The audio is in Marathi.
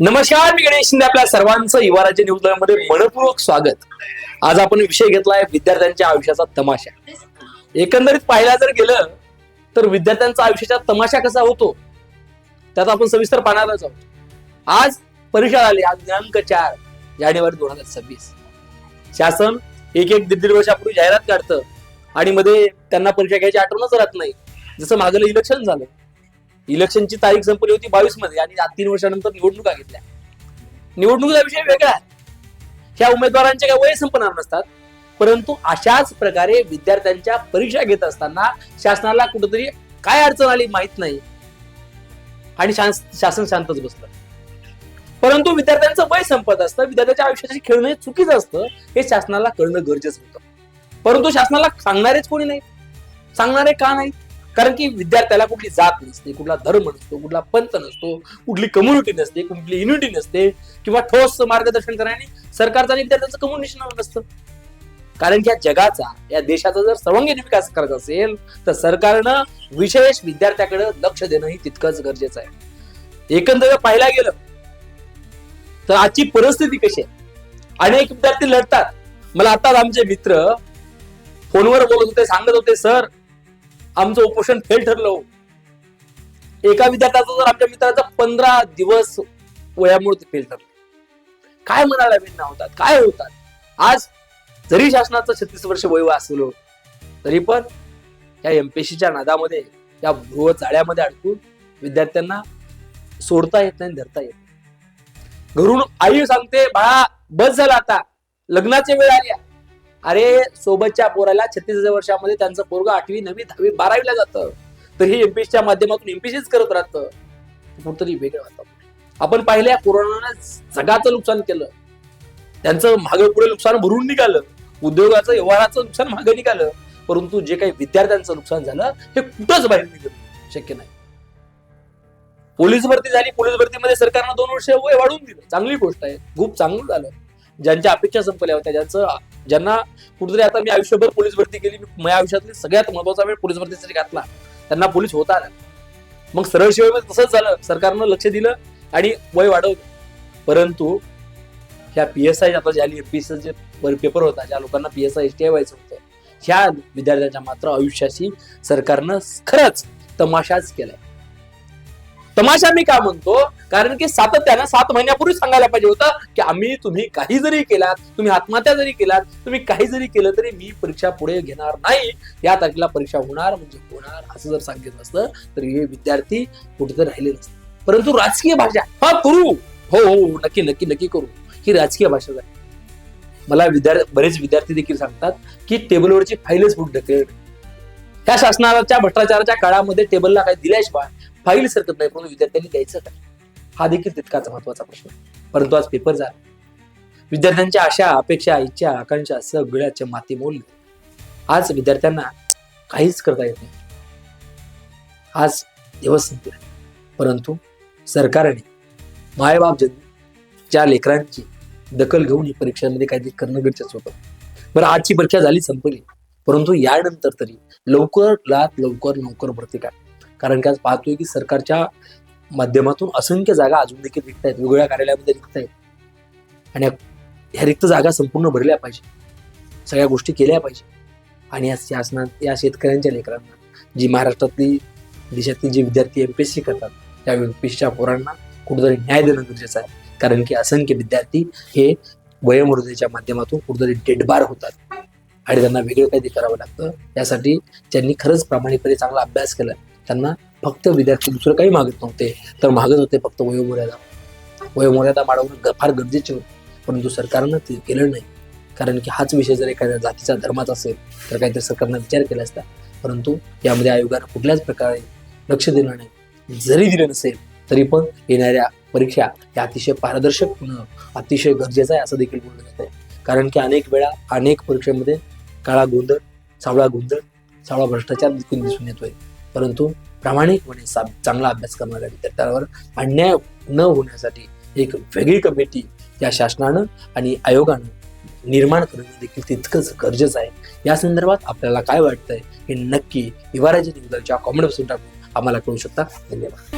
नमस्कार मी गणेश शिंदे आपल्या सर्वांचं युवा राज्य न्यूजमध्ये मनपूर्वक स्वागत. आज आपण विषय घेतलाय विद्यार्थ्यांच्या आयुष्याचा तमाशा. एकंदरीत पाहायला जर गेलं तर विद्यार्थ्यांचा आयुष्याचा तमाशा कसा होतो त्यात आपण सविस्तर पाहणारच आहोत. आज परीक्षा झाली आज दिनांक चार जानेवारी दोन हजार सव्वीस. शासन एक एक दीड दीड वर्षापूर्वी जाहिरात काढतं आणि मध्ये त्यांना परीक्षा घ्यायची आठवणच राहत नाही. जसं मागलं इलेक्शन झालं इलेक्शनची तारीख संपली होती बावीसमध्ये आणि तीन वर्षानंतर निवडणुका घेतल्या. निवडणुकीचा विषय वेगळा आहे. ह्या उमेदवारांचे काही वय संपणार नसतात. परंतु अशाच प्रकारे विद्यार्थ्यांच्या परीक्षा घेत असताना शासनाला कुठेतरी काय अडचण आली माहीत नाही. आणि शासन शांतच बसलं. परंतु विद्यार्थ्यांचं वय संपत असतं विद्यार्थ्याच्या आयुष्याशी खेळणं हे चुकीचं असतं हे शासनाला कळणं गरजेचं होतं. परंतु शासनाला सांगणारेच कोणी नाही सांगणारे का नाही कारण की विद्यार्थ्याला कुठली जात नसते कुठला धर्म नसतो कुठला पंथ नसतो कुठली कम्युनिटी नसते कुठली युनिटी नसते किंवा ठोस मार्गदर्शन करण्याने सरकारचं आणि विद्यार्थ्यांचं कम्युनिकेशन नसतं कारण की या जगाचा या देशाचा जर सर्वांगीण विकास करायचा असेल तर सरकारनं विशेष विद्यार्थ्याकडे लक्ष देणंही तितकंच गरजेचं आहे. एकंदर पाहायला गेलं तर आजची परिस्थिती कशी आहे? अनेक विद्यार्थी लढतात. मला आताच आमचे मित्र फोनवर बोलत होते सांगत होते सर आमचं उपोषण फेल ठरलं हो. एका विद्यार्थ्याचं जर आमच्या मित्राचा पंधरा दिवस वयामुळे फेल ठरलं. काय म्हणायला भिन्न होतात? काय होतात? आज जरी शासनाचं छत्तीस वर्ष वय असलो तरी पण या एमपीसीच्या नादामध्ये या भ्रुव जाळ्यामध्ये अडकून विद्यार्थ्यांना सोडता येत नाही धरता येत घरून आई सांगते बाळा बस झाला आता. लग्नाची वेळ आली. आहे." अरे सोबतच्या पोराला छत्तीस वर्षामध्ये त्यांचं पोरग आठवी नववी दहावी बारावीला जातं. तर हे एमपीसीच्या माध्यमातून एमपीसीच करत राहतं. कुठतरी वेगळं वाटतं. आपण पाहिल्या कोरोनानं जगाचं नुकसान केलं. त्यांचं मागे पुढे नुकसान भरून निघालं. उद्योगाचं व्यवहाराचं नुकसान मागे निघालं. परंतु जे काही विद्यार्थ्यांचं नुकसान झालं हे कुठंच बाहेर निघत शक्य नाही. पोलीस भरती झाली. पोलीस भरतीमध्ये सरकारनं दोन वर्ष वय वाढवून दिलं. चांगली गोष्ट आहे. खूप चांगलं झालं. ज्यांच्या अपेक्षा संपल्या होत्या ज्यांचं ज्यांना कुठेतरी आता मी आयुष्यभर पोलीस भरती केली मी माझ्या आयुष्यातली सगळ्यात महत्त्वाचा वेळ पोलीस भरतीसाठी घातला त्यांना पोलीस होता आला. मग सरळ सेवेमध्ये तसंच झालं. सरकारनं लक्ष दिलं आणि वय वाढवलं. परंतु ह्या पी एस आय आता ज्या पी एस जे पेपर होता ज्या लोकांना पी एस आय टी व्हायचं होतं ह्या विद्यार्थ्यांच्या मात्र आयुष्याशी सरकारनं खरंच तमाशाच केलाय. तमाशा मी का म्हणतो? कारण की सातत्यानं सात महिन्यापूर्वी सांगायला पाहिजे होतं की आम्ही तुम्ही काही जरी केलात तुम्ही आत्महत्या जरी केलात तुम्ही काही जरी केलं तरी मी परीक्षा पुढे घेणार नाही. या तारखेला परीक्षा होणार म्हणजे होणार असं जर सांगितलं असतं तर हे विद्यार्थी कुठेतरी राहिले नसते परंतु राजकीय भाषा हा करू. हो, हो हो नक्की नक्की नक्की करू. ही राजकीय भाषा झाली. मला विद्यार्थी बरेच विद्यार्थी देखील सांगतात की टेबलवरची फाईलच फुट ढकल. ह्या शासनाच्या भ्रष्टाचाराच्या काळामध्ये टेबलला काही दिल्याशिवाय फाईल सरकत नाही म्हणून विद्यार्थ्यांनी द्यायचं काय हा देखील तितकाच महत्त्वाचा प्रश्न. परंतु आज पेपर झाला. विद्यार्थ्यांच्या आशा अपेक्षा इच्छा आकांक्षा सगळ्याच्या माती मोल आज विद्यार्थ्यांना काहीच करता येत नाही. आज दिवस संपला. परंतु सरकारने मायबाप जन्म ज्या लेकरांची दखल घेऊन ही परीक्षांमध्ये काहीतरी करणं गरजेचं होतं. बरं आजची परीक्षा झाली संपली. परंतु यानंतर तरी लवकर लात लवकर लवकर भरती काढ. कारण की आज पाहतोय की सरकारच्या माध्यमातून असंख्य जागा अजून देखील रिक्त आहेत वेगवेगळ्या कार्यालयामध्ये रिक्त आहेत आणि ह्या रिक्त जागा संपूर्ण भरल्या पाहिजे. सगळ्या गोष्टी केल्या पाहिजे. आणि या शासनात या शेतकऱ्यांच्या लेकरांना जी महाराष्ट्रातली देशातली जे विद्यार्थी एम पी एस सी करतात त्या एम पी एसच्या पोरांना कुठेतरी न्याय देणं गरजेचं आहे. कारण की असंख्य विद्यार्थी हे वयोमर्यादेच्या माध्यमातून कुठेतरी डेडबार होतात. आणि त्यांना वेगळं काहीतरी करावं लागतं. यासाठी ज्यांनी खरंच प्रामाणिकपणे चांगला अभ्यास केला. त्यांना फक्त विद्यार्थी दुसरं काही मागत नव्हते. तर मागत होते फक्त वयोमर्यादा. वयोमर्यादा वाढवणं फार गरजेचे होते. परंतु सरकारनं ते केलं नाही. कारण की हाच विषय जर एखाद्या जातीचा धर्माचा असेल तर काहीतरी सरकारनं विचार केला असता. परंतु यामध्ये आयोगानं कुठल्याच प्रकारे लक्ष दिलं नाही. जरी दिलं नसेल तरी पण येणाऱ्या परीक्षा या अतिशय पारदर्शक होणं अतिशय गरजेचं आहे असं देखील बोललं जात आहे कारण की अनेक वेळा अनेक परीक्षेमध्ये काळा गोंधळ सावळा गोंधळ सावळा भ्रष्टाचार देखील दिसून येतोय. परंतु प्रामाणिकपणे चांगला अभ्यास करणाऱ्या विद्यार्थ्यांवर अन्याय न होण्यासाठी एक वेगळी कमिटी या शासनानं आणि आयोगानं निर्माण करणं देखील तितकंच गरजेचं आहे. या संदर्भात आपल्याला काय वाटतंय हे नक्की युवा राज्य कॉमेंट बसून टाकून आम्हाला कळू शकता. धन्यवाद.